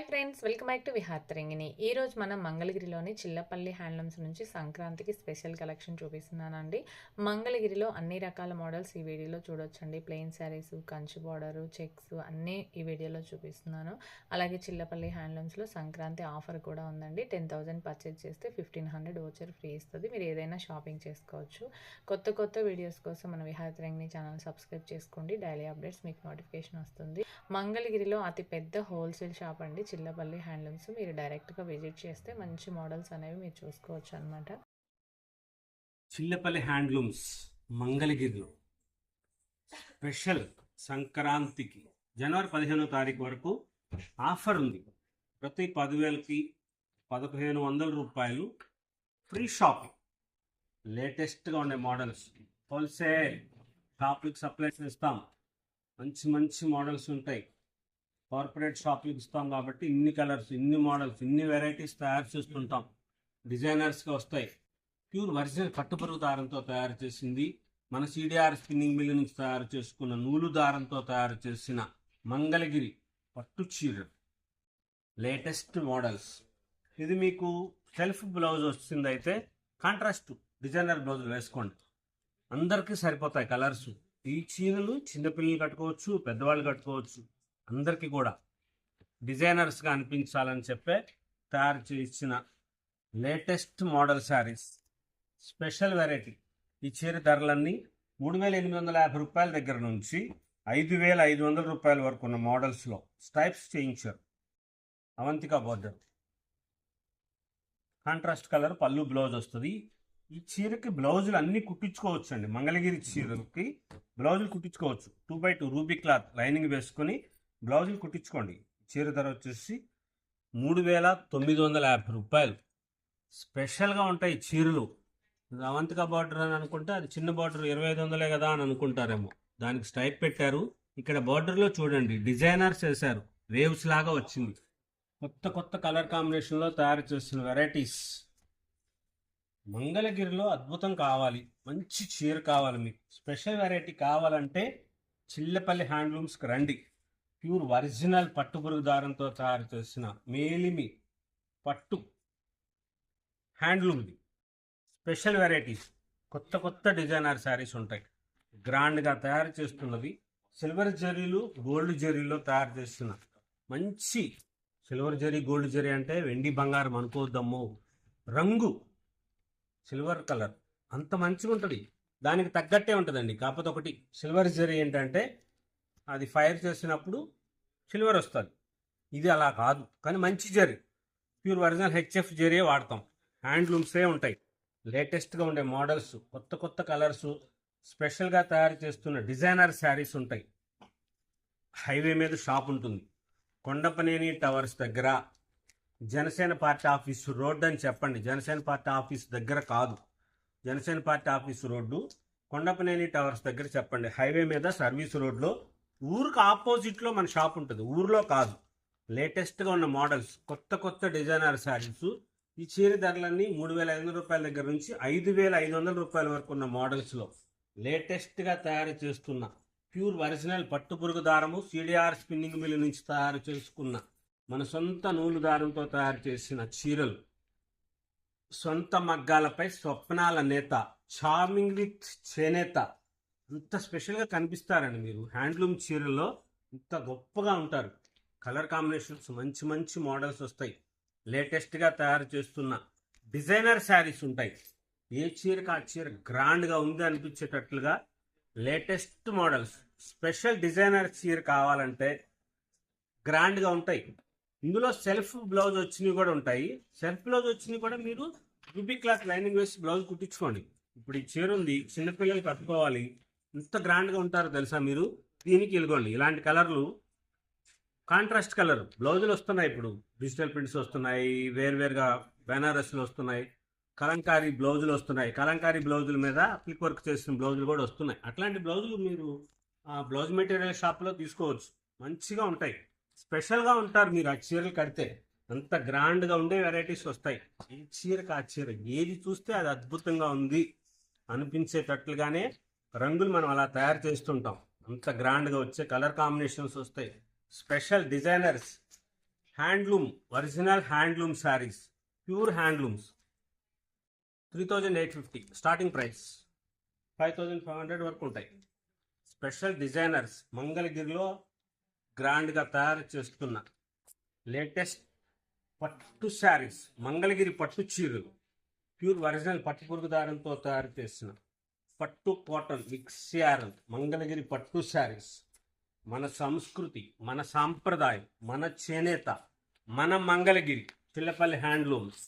Hi friends welcome back to విహాత్రింగిని ఈరోజు మనం మంగళగిరిలోని చిల్లపల్లి హ్యాండ్లూమ్స్ నుంచి సంక్రాంతికి స్పెషల్ కలెక్షన్ చూపిస్తున్నానండి. మంగళగిరిలో అన్ని రకాల మోడల్స్ ఈ వీడియోలో చూడొచ్చండి. Plain saris Kanchi border checks అన్నీ ఈ వీడియోలో చూపిస్తున్నాను. అలాగే చిల్లపల్లి హ్యాండ్లూమ్స్లో సంక్రాంతి ఆఫర్ కూడా ఉందండి. టెన్ థౌజండ్ పర్చేజ్ చేస్తే ఫిఫ్టీన్ హండ్రెడ్ ఓచర్ ఫ్రీ ఇస్తుంది. మీరు ఏదైనా షాపింగ్ చేసుకోవచ్చు. కొత్త కొత్త వీడియోస్ కోసం మన విహాత్రింగిని ఛానల్ సబ్స్క్రైబ్ చేసుకోండి. డైలీ అప్డేట్స్ మీకు నోటిఫికేషన్ వస్తుంది. మంగళగిరిలో అతి పెద్ద హోల్సేల్ షాప్ అండి చిల్లపల్లి హ్యాండ్లూమ్స్ మీరు డైరెక్ట్గా విజిట్ చేస్తే మంచి మోడల్స్ అనేవి మీరు చూసుకోవచ్చు అనమాట చిల్లపల్లి హ్యాండ్లూమ్స్ మంగళగిరిలో స్పెషల్ సంక్రాంతికి జనవరి పదిహేనో తారీఖు వరకు ఆఫర్ ఉంది. ప్రతి పదివేలకి పదిహేను వందల రూపాయలు ఫ్రీ షాపింగ్. లేటెస్ట్గా ఉండే మోడల్స్. హోల్సేల్ షాపులకు సప్లై చేస్తాం. మంచి మంచి మోడల్స్ ఉంటాయి. కార్పొరేట్ షాప్కి ఇస్తాం కాబట్టి ఇన్ని కలర్స్ ఇన్ని మోడల్స్ ఇన్ని వెరైటీస్ తయారు చేస్తుంటాం. డిజైనర్స్గా వస్తాయి. ప్యూర్ ఒరిజినల్ పట్టుపురుగు దారంతో తయారు చేసింది. మన సిడిఆర్ స్పిన్నింగ్ మిల్ నుంచి తయారు చేసుకున్న నూలు దారంతో తయారు చేసిన మంగళగిరి పట్టు చీర. Latest models. ఇది మీకు సెల్ఫ్ బ్లౌజ్ వచ్చింది అయితే కాంట్రాస్ట్ డిజైనర్ బ్లౌజ్ వేసుకోండి. అందరికీ సరిపోతాయి కలర్స్. ఈ చీరలు చిన్నపిల్లలు కట్టుకోవచ్చు పెద్దవాళ్ళు కట్టుకోవచ్చు. అందరికీ కూడా డిజైనర్స్గా అనిపించాలని చెప్పే తయారు చేసిన latest model saris special variety. ఈ చీర ధరలన్నీ మూడు వేల ఎనిమిది వందల యాభై రూపాయల దగ్గర నుంచి ఐదు వేల ఐదు వందల రూపాయల వరకు ఉన్న మోడల్స్లో స్టైప్స్ చేయించారు. అవంతిక బోర్డర్. కాంట్రాస్ట్ కలర్ పళ్ళు బ్లౌజ్ వస్తుంది. ఈ చీరకి బ్లౌజులు అన్నీ కుట్టించుకోవచ్చు అండి మంగళగిరి చీరకి బ్లౌజులు కుట్టించుకోవచ్చు. Two by two ruby cloth lining వేసుకొని బ్లౌజులు కుట్టించుకోండి. చీర ధర వచ్చేసి మూడు వేల తొమ్మిది వందల యాభై రూపాయలు. స్పెషల్గా ఉంటాయి చీరలు. అవంతిక బార్డర్ అని అనుకుంటే అది చిన్న బార్డర్ ఇరవై ఐదు వందలే కదా అని అనుకుంటారేమో. దానికి స్టైప్ పెట్టారు. ఇక్కడ బార్డర్లో చూడండి డిజైనర్స్ వేశారు వేవ్స్ లాగా వచ్చింది. కొత్త కొత్త కలర్ కాంబినేషన్లో తయారు చేస్తున్న వెరైటీస్. మంగళగిరిలో అద్భుతం కావాలి. మంచి చీర కావాలి మీకు. స్పెషల్ వెరైటీ కావాలంటే చిల్లపల్లి హ్యాండ్లూమ్స్కి రండి. ప్యూర్ ఒరిజినల్ పట్టుపురుగు దారంతో తయారు చేసిన మేలిమి పట్టు హ్యాండ్లూమ్ది. Special varieties. కొత్త కొత్త డిజైనర్ శారీస్ ఉంటాయి. గ్రాండ్గా తయారు చేస్తున్నది సిల్వర్ జరీలు గోల్డ్ జరీలో తయారు చేస్తున్న మంచి సిల్వర్ జరీ గోల్డ్ జరీ అంటే వెండి బంగారం అనుకోవద్దమ్మో. రంగు సిల్వర్ కలర్. అంత మంచిగా ఉంటుంది దానికి తగ్గట్టే ఉంటుందండి. కాకపోతే ఒకటి సిల్వర్ జరీ ఏంటంటే అది ఫైర్ చేసినప్పుడు సిల్వర్ వస్తుంది. ఇది అలా కాదు. కానీ మంచి జరి. ప్యూర్ ఒరిజినల్ హెచ్ఎఫ్ జరియే వాడతాం. హ్యాండ్లూమ్సే ఉంటాయి. లేటెస్ట్గా ఉండే మోడల్స్ కొత్త కొత్త కలర్స్ స్పెషల్గా తయారు చేస్తున్న డిజైనర్ శారీస్ ఉంటాయి. హైవే మీద షాప్ ఉంటుంది. కొండపనేని టవర్స్ దగ్గర జనసేన పార్టీ ఆఫీస్ రోడ్ అని చెప్పండి. జనసేన పార్టీ ఆఫీస్ దగ్గర కాదు. Janasena party office road Kondapaneni towers దగ్గర చెప్పండి. హైవే మీద సర్వీస్ రోడ్లో ఊరికి ఆపోజిట్లో మన షాప్ ఉంటుంది. ఊర్లో కాదు. లేటెస్ట్గా ఉన్న మోడల్స్ కొత్త కొత్త డిజైనర్ శారీస్ ఈ చీర ధరలన్నీ మూడు వేల ఐదు వందల రూపాయల దగ్గర నుంచి ఐదు వేల ఐదు వందల రూపాయల వరకు ఉన్న మోడల్స్లో లేటెస్ట్గా తయారు చేస్తున్న ప్యూర్ ఒరిజినల్ పట్టుపురుగు దారము సిడిఆర్ స్పిన్నింగ్ మిల్ నుంచి తయారు చేసుకున్న మన సొంత నూలు దారంతో తయారు చేసిన చీరలు సొంత మగ్గాలపై స్వప్నాల నేత చార్మింగ్ విత్ చేనేత ఇంత స్పెషల్గా కనిపిస్తారండి మీరు. హ్యాండ్లూమ్ చీరల్లో ఇంత గొప్పగా ఉంటారు. కలర్ కాంబినేషన్స్ మంచి మంచి మోడల్స్ వస్తాయి. లేటెస్ట్గా తయారు చేస్తున్న డిజైనర్ శారీస్ ఉంటాయి. ఏ చీరకు ఆ చీర గ్రాండ్గా ఉంది అనిపించేటట్లుగా లేటెస్ట్ మోడల్స్ స్పెషల్ డిజైనర్ చీర కావాలంటే గ్రాండ్గా ఉంటాయి. ఇందులో సెల్ఫ్ బ్లౌజ్ వచ్చినవి కూడా ఉంటాయి. సెల్ఫ్ బ్లౌజ్ వచ్చినవి కూడా మీరు రూబీ క్లాత్ లైనింగ్ వేసి బ్లౌజ్ కుట్టించుకోండి. ఇప్పుడు ఈ చీర ఉంది చిన్నపిల్లలు కట్టుకోవాలి. ఎంత గ్రాండ్గా ఉంటారో తెలుసా మీరు? దీనికి ఇదిగోండి ఇలాంటి కలర్లు. కాంట్రాస్ట్ కలర్ బ్లౌజులు వస్తున్నాయి ఇప్పుడు. డిజిటల్ ప్రింట్స్ వస్తున్నాయి వేరువేరుగా బెనారస్లు వస్తున్నాయి కలంకారీ బ్లౌజులు వస్తున్నాయి. కలంకారీ బ్లౌజుల మీద క్లిక్ వర్క్ చేసిన బ్లౌజులు కూడా వస్తున్నాయి. అట్లాంటి బ్లౌజులు మీరు ఆ బ్లౌజ్ మెటీరియల్ షాప్లో తీసుకోవచ్చు. మంచిగా ఉంటాయి. స్పెషల్గా ఉంటారు మీరు ఆ చీరలు కడితే. అంత గ్రాండ్గా ఉండే వెరైటీస్ వస్తాయి. ఈ చీరకు ఆ చీర? ఏది చూస్తే అది అద్భుతంగా ఉంది. అనిపించేటట్లుగానే రంగులు మనం అలా తయారు చేస్తుంటాం. అంత గ్రాండ్గా వచ్చే కలర్ కాంబినేషన్స్ వస్తాయి. Special designers handloom original handloom sarees pure handlooms. Three thousand eight fifty starting price five thousand five hundred వరకు ఉంటాయి. స్పెషల్ డిజైనర్స్ మంగళగిరిలో గ్రాండ్గా తయారు చేస్తున్న లేటెస్ట్ పట్టు శారీస్ మంగళగిరి పట్టు చీరలు ప్యూర్ ఒరిజినల్ పట్టు పురుగు దారంతో తయారు చేసిన పట్టు కాటన్ మిక్స్ యారన్ మంగళగిరి పట్టు శారీస్ మన సంస్కృతి మన సాంప్రదాయం మన చేనేత మన మంగళగిరి చిల్లపల్లి హ్యాండ్లూమ్స్